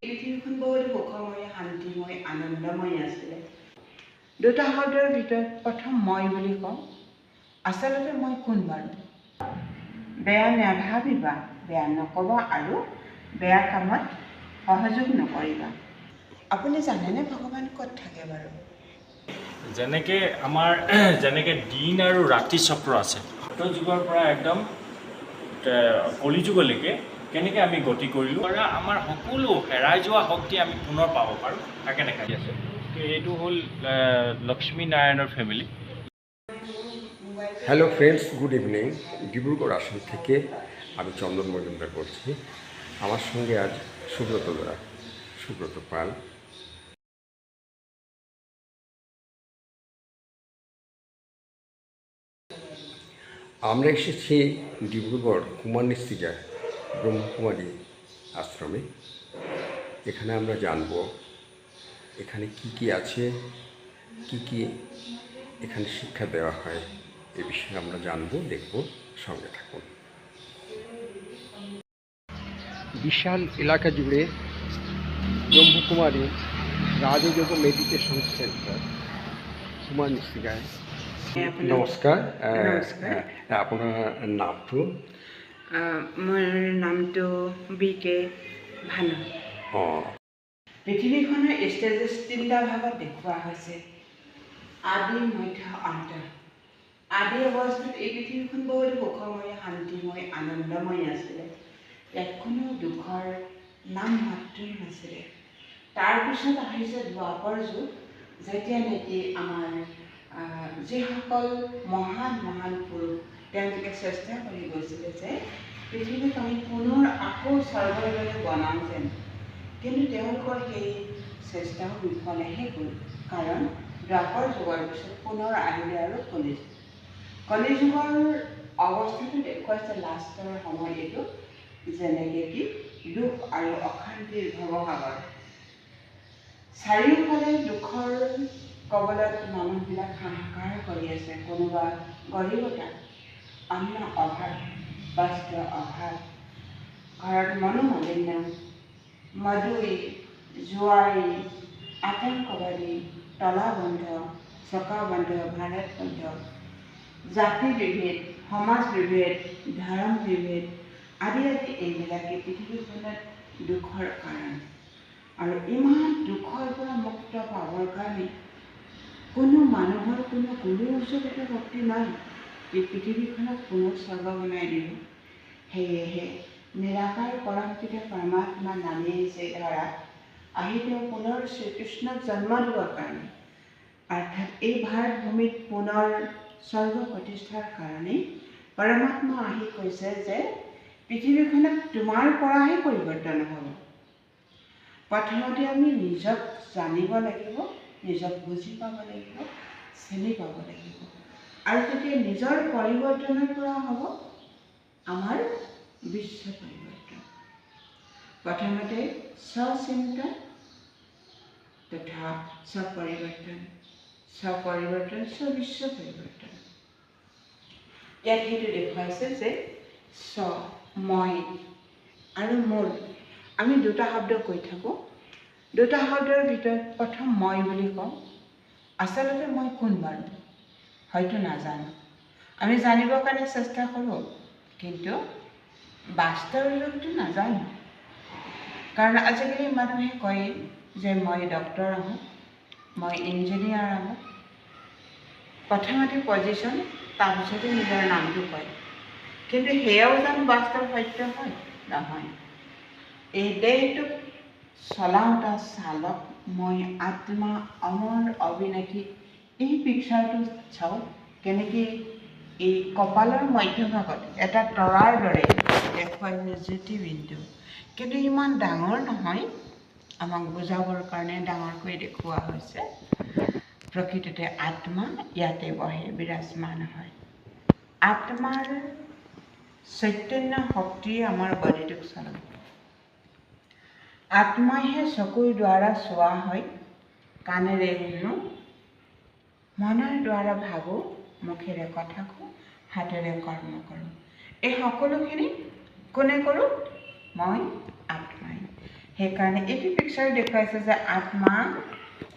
পৃথিৱীখন বহুত সুখময় শান্তিময় আনন্দময় আছিলে দুটা শব্দৰ ভিতৰত প্ৰথম মই বুলি কওঁ আচলতে মই কোন বাৰু? বেয়া নাভাবিবা বেয়া নক'বা আৰু বেয়া কামত সহযোগ নকৰিবা। আপুনি জানেনে ভগৱান ক'ত থাকে বাৰু? যেনেকে আমাৰ যেনেকে দিন আৰু ৰাতি চক্ৰ আছে। যুগৰ পৰা একদম কলিযুগলৈকে কেনেকৈ আমি গতি কৰিলোঁ? আৰু আমাৰ সকলো হেৰাই যোৱা শক্তি আমি পুনৰ পাব পাৰোঁ তাকে দেখাই আছে। এইটো হ'ল লক্ষ্মী নাৰায়ণৰ family hello friends good evening Dibrugarh আসন থেকে আমি চন্দন মজুমদার বলছি। আমার সঙ্গে আজ সুব্রত দা সুব্রত পাল। আমরা এসেছি ডিব্রুগড় কুমারনিস্তিজা ব্রহ্মকুমারী আশ্রমে। এখানে আমরা জানব এখানে কি কি আছে কি কি এখানে শিক্ষা দেওয়া হয় এ বিষয়ে আমরা জানব দেখব সঙ্গে থাকুন। বিশাল এলাকা জুড়ে ব্রহ্মকুমারী রাজযোগ মেডিটেশন সেন্টার। নমস্কাৰ নমস্কাৰ। আহ, আপোনাৰ নামটো আহ, মোৰ নামটো বি কে ভানু। অঁ। পৃথিৱীখনৰ ষ্টেজেছ তিনিটা ভাগত দেখুওৱা হৈছে। আদি মধ্য অন্ত আদি অৱস্থাত এই পৃথিৱীখন বহুত সুখময় শান্তিময় আনন্দময় আছিলে। ইয়াত কোনো দুখৰ নাম মাত্ৰই নাছিলে। তাৰপিছত আহিছে দ্বাপৰ যুগ যেতিয়া নেকি আমাৰ যিসকল মহান মহান পুৰুষ তেওঁলোকে চেষ্টা কৰি গৈছিলে যে পৃথিৱীক আমি পুনৰ আকৌ স্বৰ্গলৈ বনাওঁ যেন। কিন্তু তেওঁলোকৰ সেই চেষ্টাও বিফলেহে গ'ল। কাৰণ দ্বাপৰ যুগৰ পিছত পুনৰ আহিলে আৰু কলিযুগ। কলিযুগৰ অৱস্থাটো দেখুৱাইছে লাষ্টৰ সময় এইটো যেনেকৈ কি দুখ আৰু অশান্তিৰ ভৱসাগৰ চাৰিওফালে দুখৰ কবলত মানুহবিলাক হাহাকাৰ কৰি আছে কোনোবা গৰীবতা অন্ন অভাৱ বস্ত্ৰ অভাৱ ঘৰত মনোমালিন্য মদুই জোৱাৰী আতংকবাদী তলাবন্ধ চকাবন্ধ ভাৰত বন্ধ জাতি বিভেদ সমাজ বিভেদ ধৰ্ম বিভেদ আদি আদি এইবিলাকে পৃথিৱীখনত দুখৰ কাৰণ আৰু ইমান দুখৰ পৰা মুক্ত পাবৰ কাৰণে কোনো মানুহৰ কোনো গুৰুৰ ওচৰত এটা ভক্তি নাই এই পৃথিৱীখনক পুনৰ স্বৰ্গ বনাই দিব সেয়েহে নিৰাকাৰ পৰম পিতা পৰমাত্মা নামি আহিছে ধৰা আহি তেওঁ পুনৰ শ্ৰীকৃষ্ণক জন্ম দিবৰ কাৰণে অৰ্থাৎ এই ভাৰত ভূমিত পুনৰ স্বৰ্গ প্ৰতিষ্ঠাৰ কাৰণে পৰমাত্মা আহি কৈছে যে পৃথিৱীখনক তোমাৰ পৰাহে পৰিৱৰ্তন হ'ব। প্ৰথমতে আমি নিজক জানিব লাগিব নিজক বুজি পাব লাগিব চিনি পাব লাগিব। আৰু তেতিয়া নিজৰ পৰিৱৰ্তনৰ পৰা হ'ব আমাৰ বিশ্ব পৰিৱৰ্তন প্ৰথমতে স্বচিন্তা তথা স্বপৰিৱৰ্তন স্বপৰিৱৰ্তন স্ববিশ্ব পৰিৱৰ্তন ইয়াত সেইটো দেখুৱাইছে যে স্ব মই আৰু মোৰ আমি দুটা শব্দ কৈ থাকোঁ। দুটা শব্দৰ ভিতৰত প্ৰথম মই বুলি কওঁ। আচলতে মই কোন বাৰু? হয়তো নাজানো। আমি জানিবৰ কাৰণে চেষ্টা কৰোঁ কিন্তু বাস্তৱ ৰূপটো নাজানো। কাৰণ আজিকালি মানুহে কয় যে মই ডক্তৰ আহোঁ মই ইঞ্জিনিয়াৰ আহোঁ। প্ৰথমতে পজিশ্যন তাৰপিছতে নিজৰ নামটো কয়। কিন্তু সেয়াও জানো বাস্তৱ সত্য হয় নহয়। এই দেহটোক চলাওঁতা চালক মই আত্মা অমৰ অবিনাশী এই পিকচাৰটো চাওক কেনেকৈ এই কপালৰ মধ্যভাগত এটা তৰাৰ দৰে দেখুৱাইছে জ্যোতিবিন্দু কিন্তু ইমান ডাঙৰ নহয় আমাক বুজাবৰ কাৰণে ডাঙৰকৈ দেখুওৱা হৈছে। প্ৰকৃততে আত্মা ইয়াতে বহে বিৰাজমান হয়। আত্মাৰ চৈতন্য শক্তিয়ে আমাৰ বডিটোক চলাব। আত্মাইহে চকুৰ দ্বাৰা চোৱা হয় কাণেৰে শুনো মনৰ দ্বাৰা ভাবোঁ মুখেৰে কথা কওঁ হাতেৰে কৰ্ম কৰোঁ। এই সকলোখিনি কোনে কৰোঁ? মই আত্মাই। সেইকাৰণে এইটো পিকচাৰ দেখুৱাইছে যে আত্মা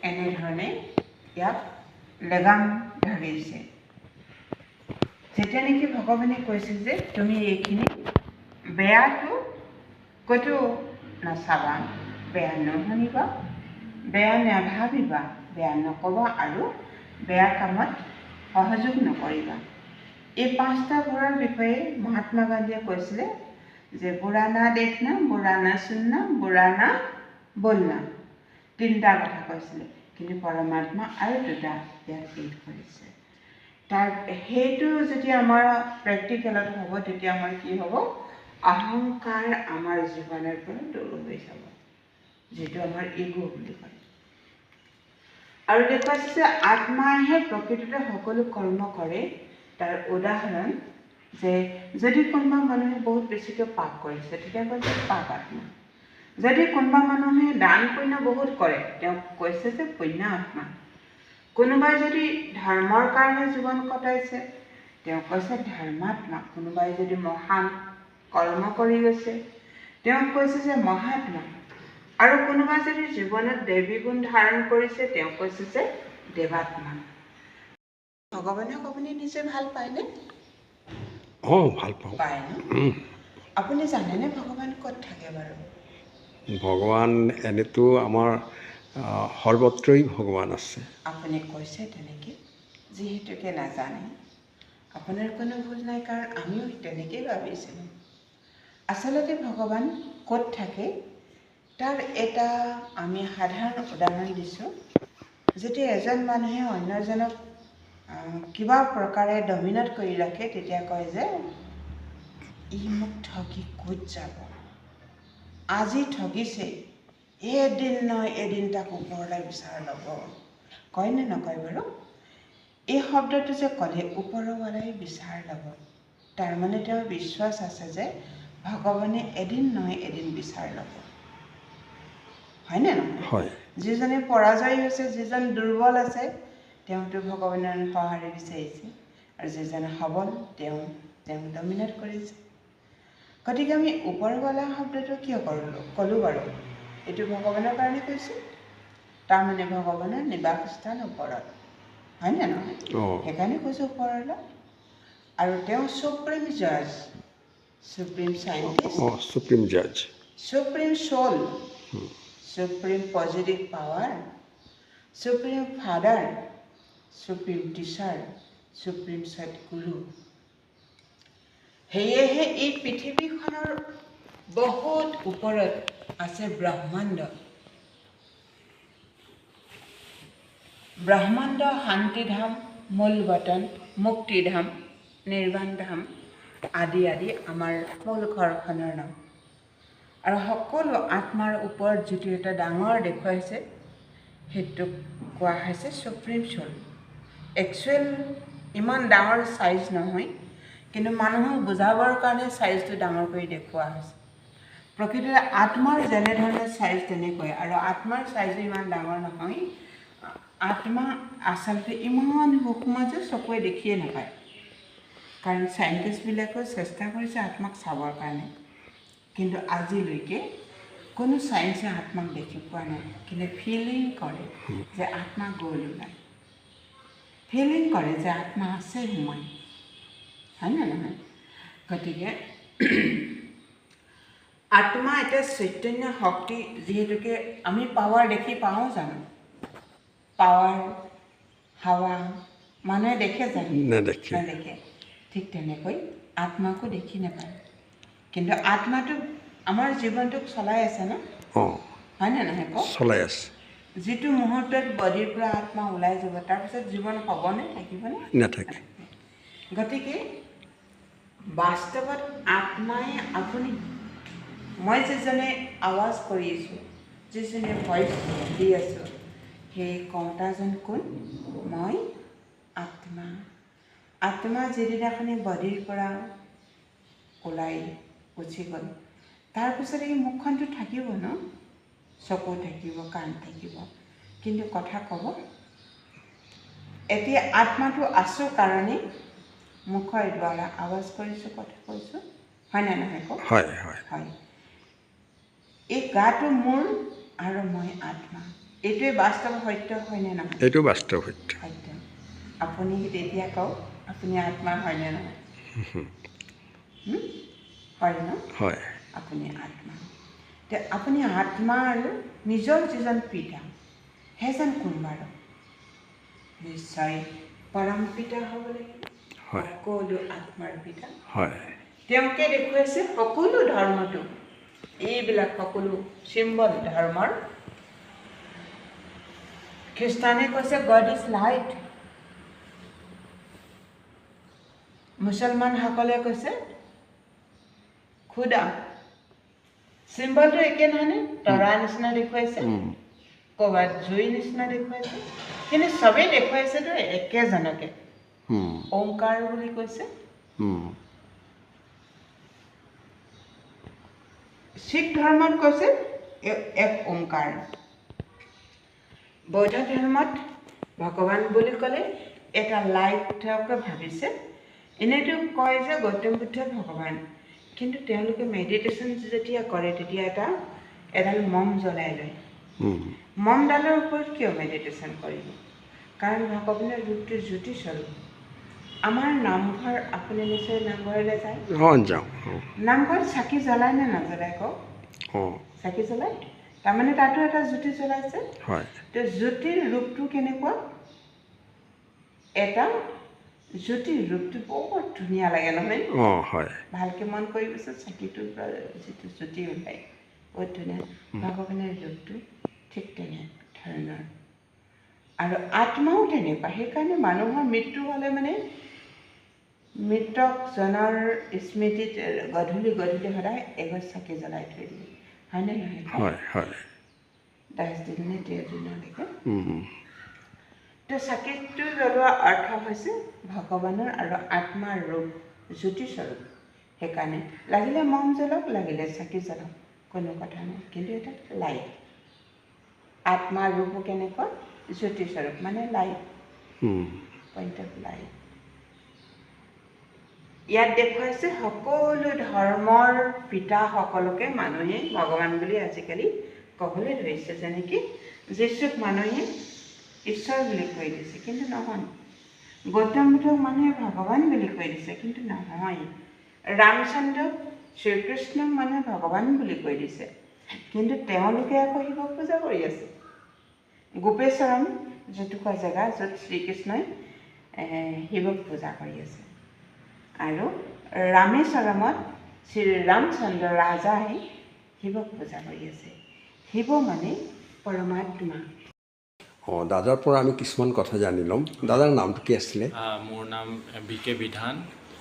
এনেধৰণে ইয়াক লেগাম ধৰিছে যেতিয়া নেকি ভগৱানে কৈছে যে তুমি এইখিনি বেয়াটো ক'তো নাচাবা বেয়া নুশুনিবা বেয়া নাভাবিবা বেয়া নক'বা আৰু বেয়া কামত সহযোগ নকৰিবা। এই পাঁচটা বুঢ়াৰ বিষয়ে মহাত্মা গান্ধীয়ে কৈছিলে যে বুঢ়া না দেখনা বুঢ়া না চুননা বুঢ়া না বলনা তিনিটা কথা কৈছিলে কিন্তু পৰমাত্মা আৰু দুটা ইয়াত এড কৰিছে। তাৰ সেইটো যেতিয়া আমাৰ প্ৰেক্টিকেলত হ'ব তেতিয়া আমাৰ কি হ'ব? অহংকাৰ আমাৰ জীৱনৰ পৰা দূৰ হৈ যাব। যিটো আমাৰ ইগ' বুলি কয়। আৰু দেখুৱাইছে যে আত্মাইহে প্ৰকৃততে সকলো কৰ্ম কৰে। তাৰ উদাহৰণ যে যদি কোনোবা মানুহে বহুত বেছিকৈ পাপ কৰিছে তেতিয়া কৈছে পাপ আত্মা। যদি কোনোবা মানুহে দান পুণ্য বহুত কৰে তেওঁক কৈছে যে পুণ্য আত্মা। কোনোবাই যদি ধৰ্মৰ কাৰণে জীৱন কটাইছে তেওঁ কৈছে ধৰ্মাত্মা। কোনোবাই যদি মহান কৰ্ম কৰি গৈছে তেওঁক কৈছে যে মহাত্মা। আৰু কোনোবাই যদি জীৱনত দেৱী গুণ ধাৰণ কৰিছে তেওঁ কৈছে যে দেৱাত্মা। ভগৱানক আপুনি নিজে ভাল পায়নে অঁ ভাল পাওঁ। পায় ন? আপুনি জানেনে ভগৱান ক'ত থাকে বাৰু? ভগৱান এনেতো আমাৰ আহ, সৰ্বত্ৰই ভগৱান আছে। আপুনি কৈছে তেনেকৈ যিহেতুকে নাজানে। আপোনাৰ কোনো ভুল নাই কাৰণ আমিও তেনেকেই ভাবিছিলোঁ। আচলতে ভগৱান ক'ত থাকে? তাৰ এটা আমি সাধাৰণ উদাহৰণ দিছোঁ যেতিয়া এজন মানুহে অন্য এজনক আহ, কিবা প্ৰকাৰে ডমিনেট কৰি ৰাখে তেতিয়া কয় যে ই মোক ঠগি ক'ত যাব? আজি ঠগিছে এদিন নহয় এদিন তাক ওপৰলৈ বিচাৰ ল'ব। কয়নে নকয় বাৰু? এই শব্দটো যে ক'লে ওপৰৱালাই বিচাৰ ল'ব। তাৰমানে তেওঁৰ বিশ্বাস আছে যে ভগৱানে এদিন নহয় এদিন বিচাৰ ল'ব। হয়নে নহয়? হয়। যিজনে পৰাজয় হৈছে যিজন দুৰ্বল আছে তেওঁতো ভগৱানৰ সঁহাৰি বিচাৰিছে। আৰু যিজন সবল তেওঁ তেওঁক ডমিনেট কৰিছে। গতিকে আমি ওপৰৱালা শব্দটো কিয় কৰিলোঁ ক'লোঁ বাৰু। এইটো ভগৱানৰ কাৰণে কৈছোঁ। তাৰমানে ভগৱানৰ নিবাস স্থান ওপৰত। হয়নে নহয়? সেইকাৰণে কৈছোঁ ওপৰৱালা আৰু তেওঁ চুপ্ৰিম জাজ চুপ্ৰিম চাইণ্টিষ্ট চুপ্ৰিম জাজ Supreme Soul, Supreme Positive Power, Supreme Father, Supreme Teacher, Supreme Sadguru. সেয়েহে এই পৃথিৱীখনৰ বহুত ওপৰত আছে ব্ৰহ্মাণ্ড ব্ৰহ্মাণ্ড শান্তিধাম মূল বতন মুক্তিধাম নিৰ্বাণ ধাম আদি আদি আমাৰ মূল ঘৰখনৰ নাম আৰু সকলো আত্মাৰ ওপৰত যিটো এটা ডাঙৰ দেখুৱাইছে সেইটোক কোৱা হৈছে চুপ্ৰিম চ'ল একচুৱেল ইমান ডাঙৰ চাইজ নহয় কিন্তু মানুহক বুজাবৰ কাৰণে চাইজটো ডাঙৰ কৰি দেখুওৱা হৈছে। প্ৰকৃততে আত্মাৰ যেনেধৰণে চাইজ তেনেকৈ আৰু আত্মাৰ চাইজো ইমান ডাঙৰ নহয় আত্মা আচলতে ইমান সূক্ষ্ম যে চকুৱে দেখিয়ে নাপায়। কাৰণ চাইণ্টিষ্টবিলাকেও চেষ্টা কৰিছে আত্মাক চাবৰ কাৰণে। কিন্তু আজিলৈকে কোনো চায়েন্সে আত্মাক দেখি পোৱা নাই কিন্তু ফিলিং কৰে যে আত্মা গ'ল ওলাই। ফিলিং কৰে যে আত্মা আছে সোমাই। হয়নে নহয়? গতিকে আত্মা এটা চৈতন্য শক্তি যিহেতুকে আমি পাৱাৰ দেখি পাওঁ জানো। পাৱাৰ হাৱা মানুহে দেখে জানো? নেদেখে। ঠিক তেনেকৈ আত্মাকো দেখি নাপায়। কিন্তু আত্মাটো আমাৰ জীৱনটোক চলাই আছে ন? অঁ। হয়নে নহয় কওক? চলাই আছে। যিটো মুহূৰ্তত বডিৰ পৰা আত্মা ওলাই যাব তাৰপিছত জীৱন হ'বনে থাকিবনে নাথাকে। গতিকে বাস্তৱত আত্মাই আপুনি মই যিজনে আৱাজ কৰি আছোঁ যিজনে ভইচ দি আছোঁ সেই কওঁতাজন কোন? মই আত্মা। আত্মা যিদিনাখনি বডিৰ পৰা ওলাই গুচি গ'ল তাৰপিছত এই মুখখনটো থাকিব ন? চকু থাকিব কাণ থাকিব। কিন্তু কথা ক'ব এতিয়া আত্মাটো আছোঁ কাৰণে মুখৰ দ্বাৰা আৱাজ কৰিছোঁ কথা কৈছোঁ। হয়নে নহয় কওক? হয় হয়। হয়। এই গাটো মোৰ আৰু মই আত্মা। এইটোৱে বাস্তৱ সত্য হয়নে নহয়? এইটো বাস্তৱ সত্য। সত্য। আপুনি তেতিয়া কওক আপুনি আত্মা হয়নে নহয়? হয় ন? হয়। আপুনি আত্মা। তে আপুনি আত্মাৰ নিজৰ যিজন পিতা সেইজন কোন বাৰু নিশ্চয় পৰম পিতা হ'ব লাগিব। সকলো আত্মাৰ পিতা। হয়। তেওঁকে দেখুৱাইছে সকলো ধৰ্মটো। এইবিলাক সকলো চিম্বল ধৰ্মৰ। খ্ৰীষ্টানে কৈছে গড ইজ লাইট মুছলমানসকলে কৈছে খুদা চিম্বলটো একে নহয়নে তৰা নিচিনা দেখুৱাইছে ক'ৰবাত জুই নিচিনা দেখুৱাইছে কিন্তু চবেই দেখুৱাইছেতো একেজনকে ওংকাৰ বুলি কৈছে শিখ ধৰ্মত কৈছে এক ওংকাৰ বৌদ্ধ ধৰ্মত ভগৱান বুলি ক'লে এটা লাইটকে ভাবিছে এনেইতো কয় যে গৌতম বুদ্ধ ভগৱান কিন্তু তেওঁলোকে মেডিটেশ্যন যেতিয়া কৰে তেতিয়া এটা এডাল মম জ্বলাই লয়। মমডালৰ ওপৰত কিয় মেডিটেশ্যন কৰিব? কাৰণ ভগৱানৰ ৰূপটো জ্যোতিস্বৰূপ। আমাৰ নামঘৰ আপুনি নিশ্চয় নামঘৰলৈ যায়? যাওঁ। নামঘৰত চাকি জ্বলায় নে নজ্বলায় কওক? চাকি জ্বলায় তাৰমানে তাতো এটা জ্যোতি জ্বলাইছে। জ্যোতিৰ ৰূপটো কেনেকুৱা? এটা জ্যোতিৰ ৰূপটো বহুত ধুনীয়া লাগে নহয়। অঁ হয়। ভালকৈ মন কৰিবচোন চাকিটোৰ পৰা যিটো জ্যোতি ওলায় বহুত ধুনীয়া। ভগৱানৰ ৰূপটো ঠিক তেনে ধৰণৰ আৰু আত্মাও তেনেকুৱা সেইকাৰণে মানুহৰ মৃত্যু হ'লে মানে মৃতকজনৰ স্মৃতিত গধূলি গধূলি সদায় এগছ চাকি জ্বলাই থৈ দিয়ে। হয়নে নহয়? হয় হয়। দহ দিন নে তেৰ দিনলৈকে। তো চাকিটো জ্বলোৱা অৰ্থ হৈছে ভগৱানৰ আৰু আত্মাৰ ৰূপ জ্যোতিস্বৰূপ। সেইকাৰণে লাগিলে মম জ্বলক লাগিলে চাকি জ্বলক কোনো কথা নাই। কিন্তু এটা লাইট আত্মাৰ ৰূপো কেনেকুৱা? জ্যোতিস্বৰূপ মানে লাইট পইণ্ট অফ লাইট ইয়াত দেখুৱাইছে সকলো ধৰ্মৰ পিতাসকলকে মানুহে ভগৱান বুলি আজিকালি ক'বলৈ ধৰিছে। যেনেকৈ যীশুক মানুহে ঈশ্বৰ বুলি কৈ দিছে কিন্তু নহয়। গৌতম বুদ্ধক মানুহে ভগৱান বুলি কৈ দিছে কিন্তু নহয়। ৰামচন্দ্ৰক শ্ৰীকৃষ্ণক মানুহে ভগৱান বুলি কৈ দিছে কিন্তু তেওঁলোকে আকৌ শিৱক পূজা কৰি আছে। গোপেশ্বৰম যিটুকুৰা জেগা য'ত শ্ৰীকৃষ্ণই শিৱক পূজা কৰি আছে। আৰু ৰামেশ্বৰমত শ্ৰী ৰামচন্দ্ৰ ৰাজাই শিৱক পূজা কৰি আছে। শিৱ মানে পৰমাত্মা। অঁ দাদাৰ পৰা আমি কিছুমান কথা জানি ল'ম। দাদাৰ নামটো কি আছিলে? মোৰ নাম বি কে বিধান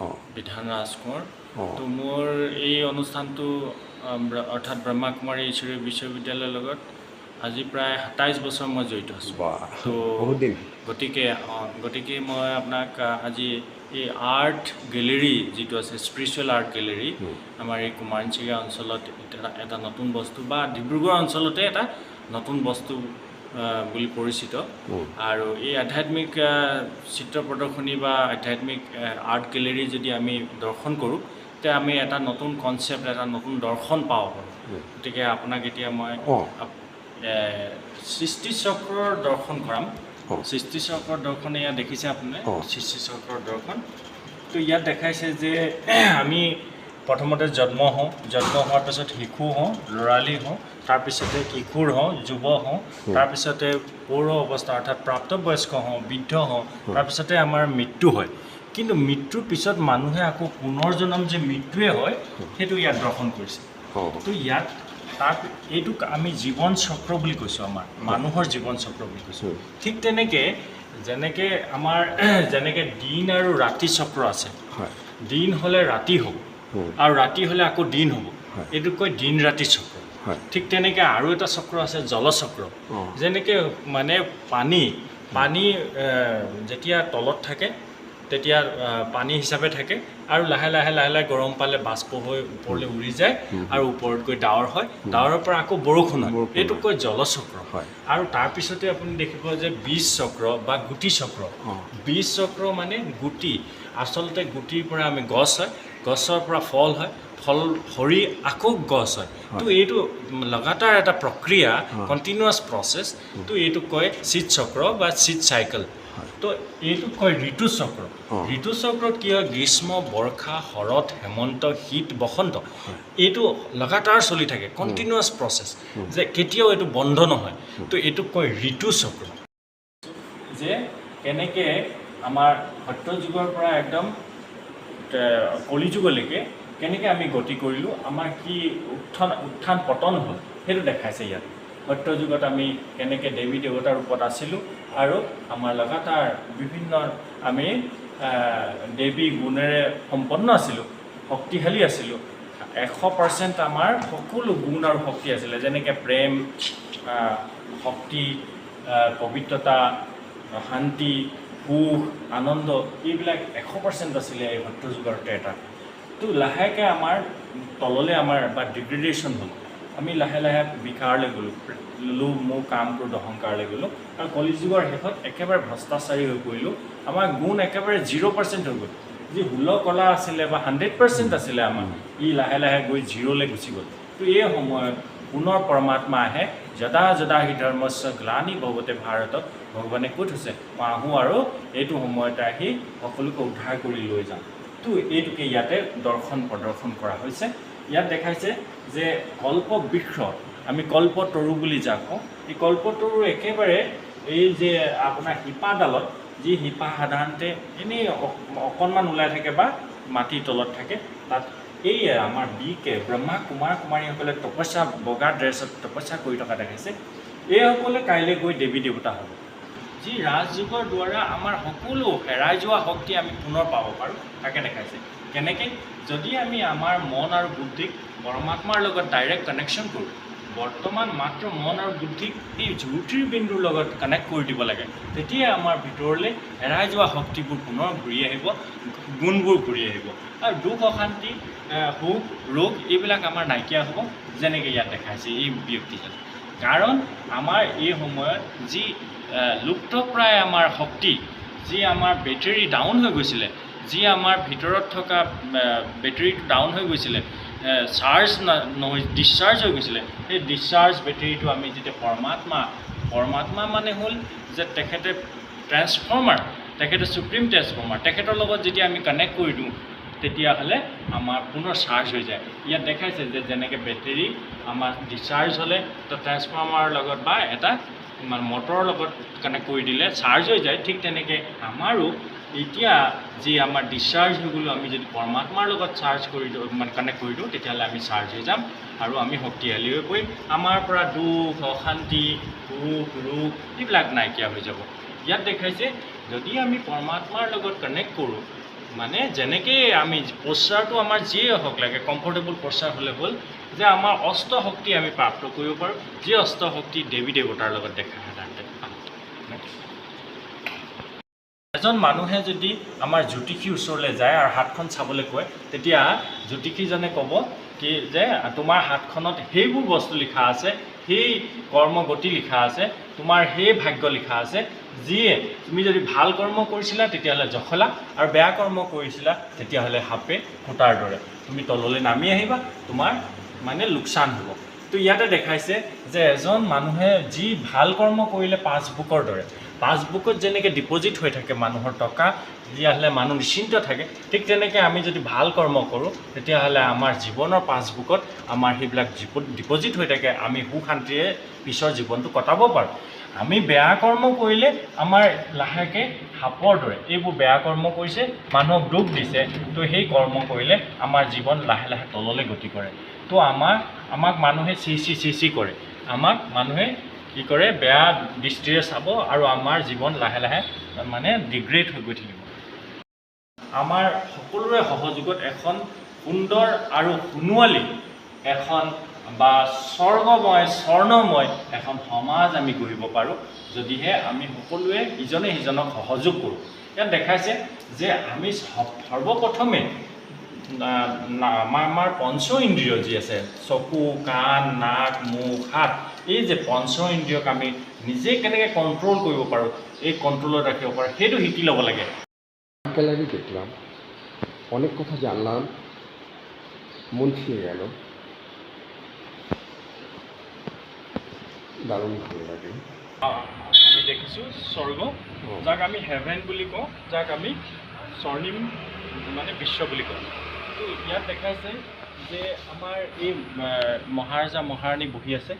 অঁ। বিধান ৰাজকোঁৱৰ। অঁ। তো মোৰ এই অনুষ্ঠানটো অৰ্থাৎ ব্ৰহ্মাকুমাৰী ঈশ্বৰীয় বিশ্ববিদ্যালয়ৰ লগত আজি প্ৰায় সাতাইছ বছৰ মই জড়িত আছোঁ। তো বহুত দিন। গতিকে অঁ, গতিকে মই আপোনাক আজি এই আৰ্ট গেলেৰী যিটো আছে স্পিৰিচুৱেল আৰ্ট গেলেৰী আমাৰ এই কুমাৰঞ্চিগা অঞ্চলত এটা নতুন বস্তু বা ডিব্ৰুগড় অঞ্চলতে এটা নতুন বস্তু বুলি পৰিচিত। আৰু এই আধ্যাত্মিক চিত্ৰ প্ৰদৰ্শনী বা আধ্যাত্মিক আৰ্ট গেলেৰী যদি আমি দৰ্শন কৰোঁ তেতিয়া আমি এটা নতুন কনচেপ্ট এটা নতুন দৰ্শন উম। গতিকে আপোনাক এতিয়া মই এ, দৰ্শন কৰাম অঁ। সৃষ্টি দৰ্শন ইয়াত দেখিছে আপুনি অঁ। সৃষ্টি দৰ্শন তো ইয়াত দেখাইছে যে আমি প্ৰথমতে জন্ম হওঁ। জন্ম হোৱাৰ পিছত শিশু হওঁ ল'ৰালি হওঁ তাৰপিছতে কিশোৰ হওঁ যুৱ হওঁ তাৰপিছতে পৌৰ অৱস্থা অৰ্থাৎ প্ৰাপ্তবয়স্ক হওঁ বৃদ্ধ হওঁ তাৰপিছতে আমাৰ মৃত্যু হয়। কিন্তু মৃত্যুৰ পিছত মানুহে আকৌ পুনৰ জন্ম যে মৃত্যুৱে হয় সেইটো ইয়াত দৰ্শন কৰিছে। তো ইয়াত তাক এইটোক আমি জীৱন চক্ৰ বুলি কৈছোঁ আমাৰ মানুহৰ জীৱন চক্ৰ বুলি কৈছোঁ। ঠিক তেনেকৈ যেনেকৈ আমাৰ যেনেকৈ দিন আৰু ৰাতি চক্ৰ আছে। দিন হ'লে ৰাতি হ'ব। আৰু ৰাতি হ'লে আকৌ দিন হ'ব। এইটোক কয় দিন ৰাতি চক্ৰ। ঠিক তেনেকৈ আৰু এটা চক্ৰ আছে জলচক্ৰ। যেনেকৈ মানে পানী পানী যেতিয়া তলত থাকে তেতিয়া পানী হিচাপে থাকে আৰু লাহে লাহে লাহে লাহে গৰম পালে বাষ্প হৈ ওপৰলৈ উৰি যায় আৰু ওপৰত গৈ ডাৱৰ হয়। ডাৱৰৰ পৰা আকৌ বৰষুণ হয়। এইটোক কয় জলচক্ৰ হয়। আৰু তাৰপিছতে আপুনি দেখিব যে বীজ চক্ৰ বা গুটি চক্ৰ। বীজ চক্ৰ মানে গুটি। আচলতে গুটিৰ পৰা আমি গছ হয়। গছৰ পৰা ফল হয় ফল সৰি আকৌ গছ হয়। তো এইটো লগাতাৰ এটা প্ৰক্ৰিয়া কণ্টিনিউৱাছ প্ৰচেছ তো এইটোক কয় শীত চক্ৰ বা শীত চাইকেল তো এইটোক কয় ঋতু চক্ৰ। অঁ। ঋতু চক্ৰত কি হয়? গ্ৰীষ্ম বৰ্ষা শৰৎ হেমন্ত শীত বসন্ত। এইটো লগাতাৰ চলি থাকে কণ্টিনিউৱাছ প্ৰচেছ যে কেতিয়াও এইটো বন্ধ নহয়। তো এইটোক কয় ঋতু চক্ৰ। যে কেনেকৈ আমাৰ সত্য যুগৰ পৰা একদম কলিযুগলৈকে কেনেকৈ আমি গতি কৰিলোঁ, আমাৰ কি উত্থান উত্থান পতন হ'ল, সেইটো দেখাইছে ইয়াত। সত্য যুগত আমি কেনেকৈ দেৱী দেৱতাৰ ৰূপত আছিলোঁ আৰু আমাৰ লগাতাৰ বিভিন্ন আমি দেৱী গুণেৰে সম্পন্ন আছিলোঁ, শক্তিশালী আছিলোঁ, এশ পাৰ্চেণ্ট আমাৰ সকলো গুণ আৰু শক্তি আছিলে, যেনেকৈ প্ৰেম শক্তি পবিত্ৰতা, শান্তি সুখ, আনন্দ, এইবিলাক এশ পাৰ্চেণ্ট আছিলে এই সত্য যুগৰ এটা। তো লাহেকৈ আমাৰ তললৈ আমাৰ বা ডিগ্ৰেডেশ্যন হ'ল। আমি লাহে লাহে বিকাৰলৈ গ'লোঁ, লোভ, মোহ কাম ক্ৰোধ অহংকাৰলৈ গ'লোঁ। আৰু কলি যুগৰ শেষত একেবাৰে ভ্ৰষ্টাচাৰী হৈ পৰিলোঁ। আমাৰ গুণ একেবাৰে জিৰ' পাৰ্চেণ্ট হৈ গ'ল। যি ষোল্ল কলা আছিলে বা হাণ্ড্ৰেড পাৰ্চেণ্ট আছিলে আমাৰ, ই লাহে লাহে গৈ জিৰ'লৈ গুচি গ'ল। তো এই সময়ত পুনৰ পৰমাত্মা আহে যদা যদা হি ধৰ্মস্য গ্লানি ভৱতে ভাৰতত। ভগৱানে ক'ত হৈছে মই আহোঁ আৰু এইটো সময়তে আহি সকলোকে উদ্ধাৰ কৰি লৈ যাম। তো এইটোকে ইয়াতে দৰ্শন প্ৰদৰ্শন কৰা হৈছে। ইয়াত দেখাইছে যে কল্পবৃক্ষ, আমি কল্পতৰু বুলি যাক কওঁ, এই কল্পতৰু একেবাৰে এই যে আপোনাৰ শিপাডালত, যি শিপা সাধাৰণতে এনেই অকণমান ওলাই থাকে বা মাটিৰ তলত থাকে, তাত এই আমাৰ বিকে ব্ৰহ্মা কুমাৰ কুমাৰীসকলে তপস্যা বগা ড্ৰেছত তপস্যা কৰি থকা দেখাইছে। এইসকলে কাইলৈ গৈ দেৱী দেৱতা হ'ব। যি ৰাজযোগৰ দ্বাৰা আমাৰ সকলো হেৰাই যোৱা শক্তি আমি পুনৰ পাব পাৰোঁ তাকে দেখাইছে। কেনেকৈ? যদি আমি আমাৰ মন আৰু বুদ্ধিক পৰমাত্মাৰ লগত ডাইৰেক্ট কানেকশ্যন কৰোঁ বৰ্তমান মাত্ৰ মন আৰু বুদ্ধিক এই জ্যোতিৰ বিন্দুৰ লগত কানেক্ট কৰি দিব লাগে। তেতিয়াই আমাৰ ভিতৰলৈ হেৰাই যোৱা শক্তিবোৰ পুনৰ ঘূৰি আহিব, গুণবোৰ ঘূৰি আহিব। আৰু দুখ, অশান্তি সুখ, ৰোগ, এইবিলাক আমাৰ নাইকিয়া হ'ব, যেনেকৈ ইয়াত দেখাইছে এই ব্যক্তিজন। কাৰণ আমাৰ এই সময়ত যি লুপ্তপ্ৰায় আমাৰ শক্তি, যি আমাৰ বেটেৰী ডাউন হৈ গৈছিলে, যি আমাৰ ভিতৰত থকা বেটেৰীটো ডাউন হৈ গৈছিলে চাৰ্জ নহয় ডিছচাৰ্জ হৈ গৈছিলে। সেই ডিছচাৰ্জ বেটেৰীটো আমি যেতিয়া পৰমাত্মা পৰমাত্মা মানে হ'ল যে তেখেতে ট্ৰেন্সফৰ্মাৰ তেখেতে ছুপ্ৰিম ট্ৰেন্সফৰ্মাৰ তেখেতৰ লগত যেতিয়া আমি কানেক্ট কৰি দিওঁ তেতিয়াহ'লে আমাৰ পুনৰ চাৰ্জ হৈ যায়। ইয়াত দেখাইছে যে যেনেকৈ বেটেৰী আমাৰ ডিছচাৰ্জ হ'লে তো ট্ৰেন্সফৰ্মাৰৰ লগত বা এটা মটৰৰ লগত কানেক্ট কৰি দিলে চাৰ্জ হৈ যায়। ঠিক তেনেকৈ আমাৰো এতিয়া যি আমাৰ ডিছচাৰ্জ হৈ আমি যদি পৰমাত্মাৰ লগত চাৰ্জ কৰি দিওঁ মানে কানেক্ট কৰি দিওঁ তেতিয়াহ'লে আমি চাৰ্জ হৈ যাম আৰু আমি শক্তিশালী হৈ পৰিম। আমাৰ পৰা দুখ অশান্তি সুখ ৰোগ এইবিলাক নাইকিয়া হৈ যাব। ইয়াত দেখাইছে যদি আমি পৰমাত্মাৰ লগত কানেক্ট কৰোঁ মানে যেনেকৈ আমি পশ্চাৰটো আমাৰ যিয়ে হওক লাগে কমফৰ্টেবল পশ্চাৰ হ'লে হ'ল যে আমাৰ অষ্ট শক্তি আমি প্ৰাপ্ত কৰিব পাৰোঁ। যি অষ্ট শক্তি দেৱী দেৱতাৰ লগত দেখা সাধাৰণতে পাওঁ এজন মানুহে যদি আমাৰ জ্যোতিষীৰ ওচৰলৈ যায় আৰু হাতখন চাবলৈ কয় তেতিয়া জ্যোতিষীজনে ক'ব কি যে তোমাৰ হাতখনত সেইবোৰ বস্তু লিখা আছে সেই কৰ্মগতি লিখা আছে তোমাৰ সেই ভাগ্য লিখা আছে যিয়ে তুমি যদি ভাল কৰ্ম কৰিছিলা তেতিয়াহ'লে জখলা আৰু বেয়া কৰ্ম কৰিছিলা তেতিয়াহ'লে সাপে সূতাৰ দৰে। তুমি তললৈ নামি আহিবা তোমাৰ মানে লোকচান হ'ব। তো ইয়াতে দেখাইছে যে এজন মানুহে যি ভাল কৰ্ম কৰিলে পাছবুকৰ দৰে পাছবুকত যেনেকৈ ডিপ'জিট হৈ থাকে মানুহৰ টকা, তেতিয়াহ'লে মানুহ নিশ্চিন্ত থাকে। ঠিক তেনেকৈ আমি যদি ভালো কৰ্ম কৰোঁ, তেতিয়াহ'লে আমাৰ জীৱনৰ পাছবুকত আমাৰ সেইবিলাক ডিপ'জিট হৈ থাকে, আমি সুখ শান্তিৰে পিছৰ জীৱনটো কটাব পাৰোঁ। আমি বেয়া কৰ্ম কৰিলে আমাৰ লাহেকৈ সাপৰ দৰে, এইবোৰ বেয়া কৰ্ম কৰিছে, মানুহক দুখ দিছে, তো সেই কৰ্ম কৰিলে আমাৰ জীৱন লাহে লাহে তললৈ গতি কৰে। তো আমাৰ, আমাক মানুহে চি চি চি কৰে। আমাক মানুহে কি কৰে বেয়া দৃষ্টিৰে চাব আৰু আমাৰ জীৱন লাহে লাহে মানে ডিগ্ৰেড হৈ গৈ থাকিব। আমাৰ সকলোৰে সহযোগত এখন সুন্দৰ আৰু সোণোৱালী এখন বা স্বৰ্গময় স্বৰ্ণময় এখন সমাজ আমি গঢ়িব পাৰোঁ যদিহে আমি সকলোৱে ইজনে সিজনক সহযোগ কৰোঁ। ইয়াত দেখাইছে যে আমি সৰ্বপ্ৰথমে আমাৰ আমাৰ পঞ্চ ইন্দ্ৰিয় যি আছে চকু কাণ নাক মুখ হাত এই যে পঞ্চ ইন্দ্ৰিয়ক আমি নিজে কেনেকৈ কণ্ট্ৰল কৰিব পাৰোঁ এই কণ্ট্ৰলত ৰাখিব পাৰোঁ সেইটো শিকি ল'ব লাগে। গ্যালারি দেখলাম অনেক কথা জানলাম মন ছুঁয়ে গেল। দারুণ ভালো লাগে। আমি দেখিছোঁ স্বৰ্গ যাক আমি হেভেন বুলি কওঁ যাক আমি স্বৰ্ণিম মানে বিশ্ব বুলি কওঁ। তো ইয়াত দেখাইছে যে আমাৰ এই মহাৰজা মহাৰাণী বহি আছে।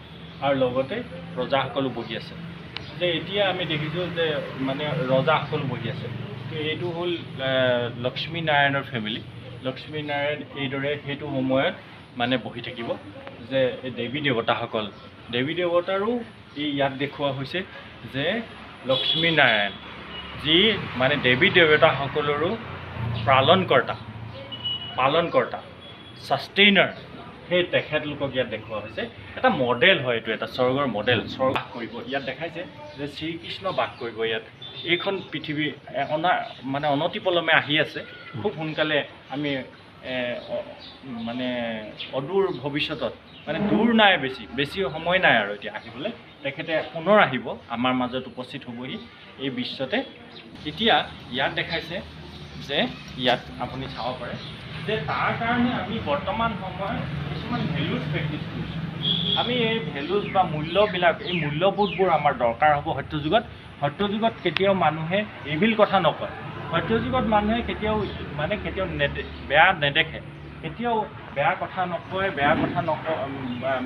আৰু লগতে ৰজাসকলো বহি আছে। যে এতিয়া আমি দেখিছোঁ যে মানে ৰজাসকলো বহি আছে। এইটো হ'ল লক্ষ্মী নাৰায়ণৰ ফেমিলি লক্ষ্মী নাৰায়ণ এইদৰে সেইটো সময়ত মানে বহি থাকিব যে দেৱী দেৱতাসকল। দেৱী দেৱতাৰো এই ইয়াত দেখুওৱা হৈছে যে লক্ষ্মী নাৰায়ণ যি মানে দেৱী দেৱতাসকলৰো পালনকৰ্তা পালনকৰ্তা ছাষ্টেইনাৰ সেই তেখেতলোকক ইয়াত দেখুওৱা হৈছে। এটা মডেল হয় এইটো এটা স্বৰ্গৰ মডেল স্বৰ্গ বাস কৰিব। ইয়াত দেখাইছে যে শ্ৰীকৃষ্ণ বাস কৰিব ইয়াত। এইখন পৃথিৱী অনা মানে অনতিপলমে আহি আছে। খুব সোনকালে আমি মানে অদূৰ ভৱিষ্যতত মানে দূৰ নাই বেছি বেছি সময় নাই আৰু এতিয়া আহিবলৈ। তেখেতে পুনৰ আহিব আমাৰ মাজত উপস্থিত হ'বহি এই বিশ্বতে। এতিয়া ইয়াত দেখাইছে যে ইয়াত আপুনি চাব পাৰে যে তাৰ কাৰণে আমি বৰ্তমান সময়ত কিছুমান ভেলুজ প্ৰেক্টিছ কৰিছোঁ। আমি এই ভেলুজ বা মূল্যবিলাক এই মূল্যবোধবোৰ আমাৰ দৰকাৰ হ'ব সত্য যুগত। সত্য যুগত কেতিয়াও মানুহে এইবিল কথা নকয়। সত্য যুগত মানুহে কেতিয়াও মানে কেতিয়াও নেদে বেয়া নেদেখে। কেতিয়াও বেয়া কথা নকয় বেয়া কথা নক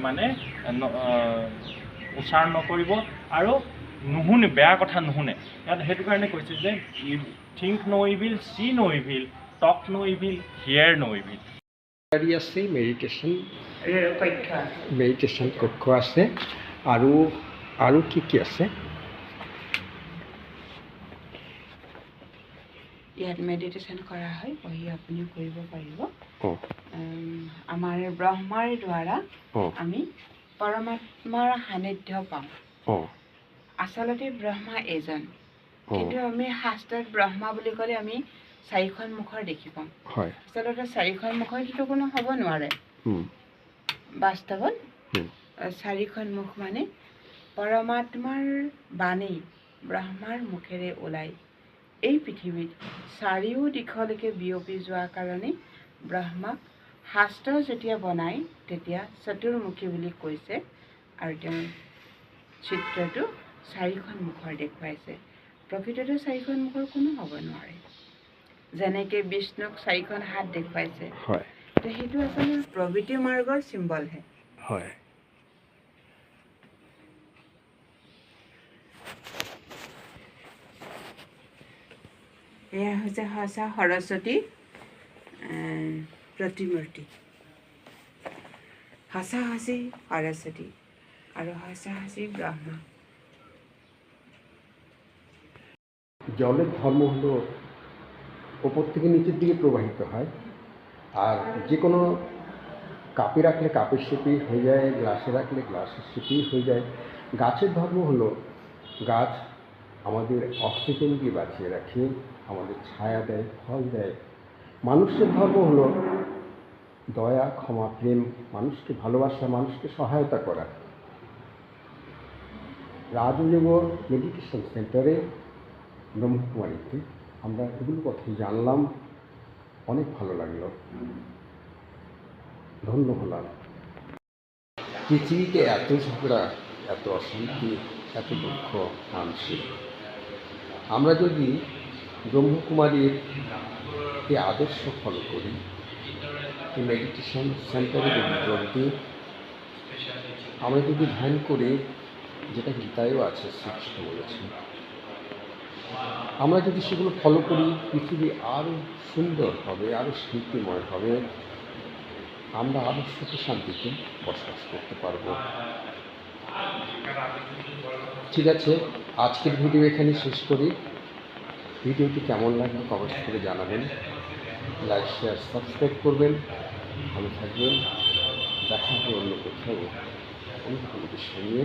মানে উচ্চাৰণ নকৰিব আৰু নুশুনে বেয়া কথা নুশুনে। ইয়াত সেইটো কাৰণে কৈছে যে think no' evil see no' evil talk no' evil hear no' evil. গাড়ী আছে মেডিটেশ্যন মেডিটেশ্যন কক্ষ আছে। আৰু আৰু কি কি আছে? ইয়াত মেডিটেশ্যন কৰা হয় বহি আপুনিও কৰিব পাৰিব। আমাৰ ব্ৰহ্মাৰ দ্বাৰা আমি পৰমাত্মাৰ সান্নিধ্য পাওঁ আচলতে ব্ৰহ্মা এজন। কিন্তু আমি শাস্ত্ৰত ব্ৰহ্মা বুলি ক'লে আমি চাৰিখন মুখৰ দেখি পাওঁ হয়। আচলতে চাৰিখন মুখৰটোতো কোনো হ'ব নোৱাৰে। বাস্তৱত চাৰিখন মুখ মানে পৰমাত্মাৰ বাণী ব্ৰহ্মাৰ মুখেৰে ওলাই। এই পৃথিৱীত চাৰিও দিশলৈকে বিয়পি যোৱাৰ কাৰণে ব্ৰহ্মাক শাস্ত্ৰ যেতিয়া বনাই তেতিয়া চতুৰ্মুখী বুলি কৈছে আৰু তেওঁ চিত্ৰটো চাৰিখন মুখৰ দেখুৱাইছে। প্ৰকৃততে চাৰিখন মুখৰ কোনো হ'ব নোৱাৰে। যেনেকৈ বিষ্ণুক চাৰিখন হাত দেখুৱাইছে। হয়। তো সেইটো আচলতে প্ৰভৃতি মাৰ্গৰ চিম্বলহে হয়। এয়া হৈছে সঁচা সৰস্বতী আহ, প্ৰতিমূৰ্তি। সঁচা সঁচি সৰস্বতী আৰু সঁচা সঁচি ব্ৰহ্মা। জলেৰ ধৰ্ম হলো ওপর থেকে নিচের দিকে প্রবাহিত হয়। আর যে কোনো কাপে রাখলে কাপের শেপি হয়ে যায়, গ্লাসে রাখলে গ্লাসের শেপি হয়ে যায়। গাছের ধর্ম হলো, গাছ আমাদের অক্সিজেন দিয়ে বাঁচিয়ে রাখে, আমাদের ছায়া দেয়, ফল দেয়। মানুষের ধর্ম হলো দয়া, ক্ষমা, প্রেম, মানুষকে ভালোবাসা, মানুষকে সহায়তা করা। রাজযোগ মেডিটেশন সেন্টারে ব্রহ্মকুমারীতে আমরা এগুলো কথাই জানলাম। অনেক ভালো লাগল। ধন্য হলাম। পৃথিবীতে এত ঝগড়া, এত অশান্তি, এত দুঃখ, মানসিক। আমরা যদি ব্রহ্মকুমারীর এই আদর্শ ফলো করি মেডিটেশন সেন্টারে যদি যোগ দিই, আমরা যদি ধ্যান করে, যেটা গীতায়ও আছে, শ্রীকৃষ্ণ বলেছেন আমরা যদি সেগুলো ফলো করি, পৃথিবী আরও সুন্দর হবে আরও শান্তিময় হবে, আমরা আরও সুখ শান্তিতে বসবাস করতে পারব। ঠিক আছে, আজকের ভিডিও এখানে শেষ করি। ভিডিওটি কেমন লাগল কমেন্ট করে জানাবেন। লাইক, শেয়ার, সাবস্ক্রাইব করবেন। ভালো থাকবেন। দেখা হবে অন্য কোথাও। অন্য কোনো বিষয় নিয়ে।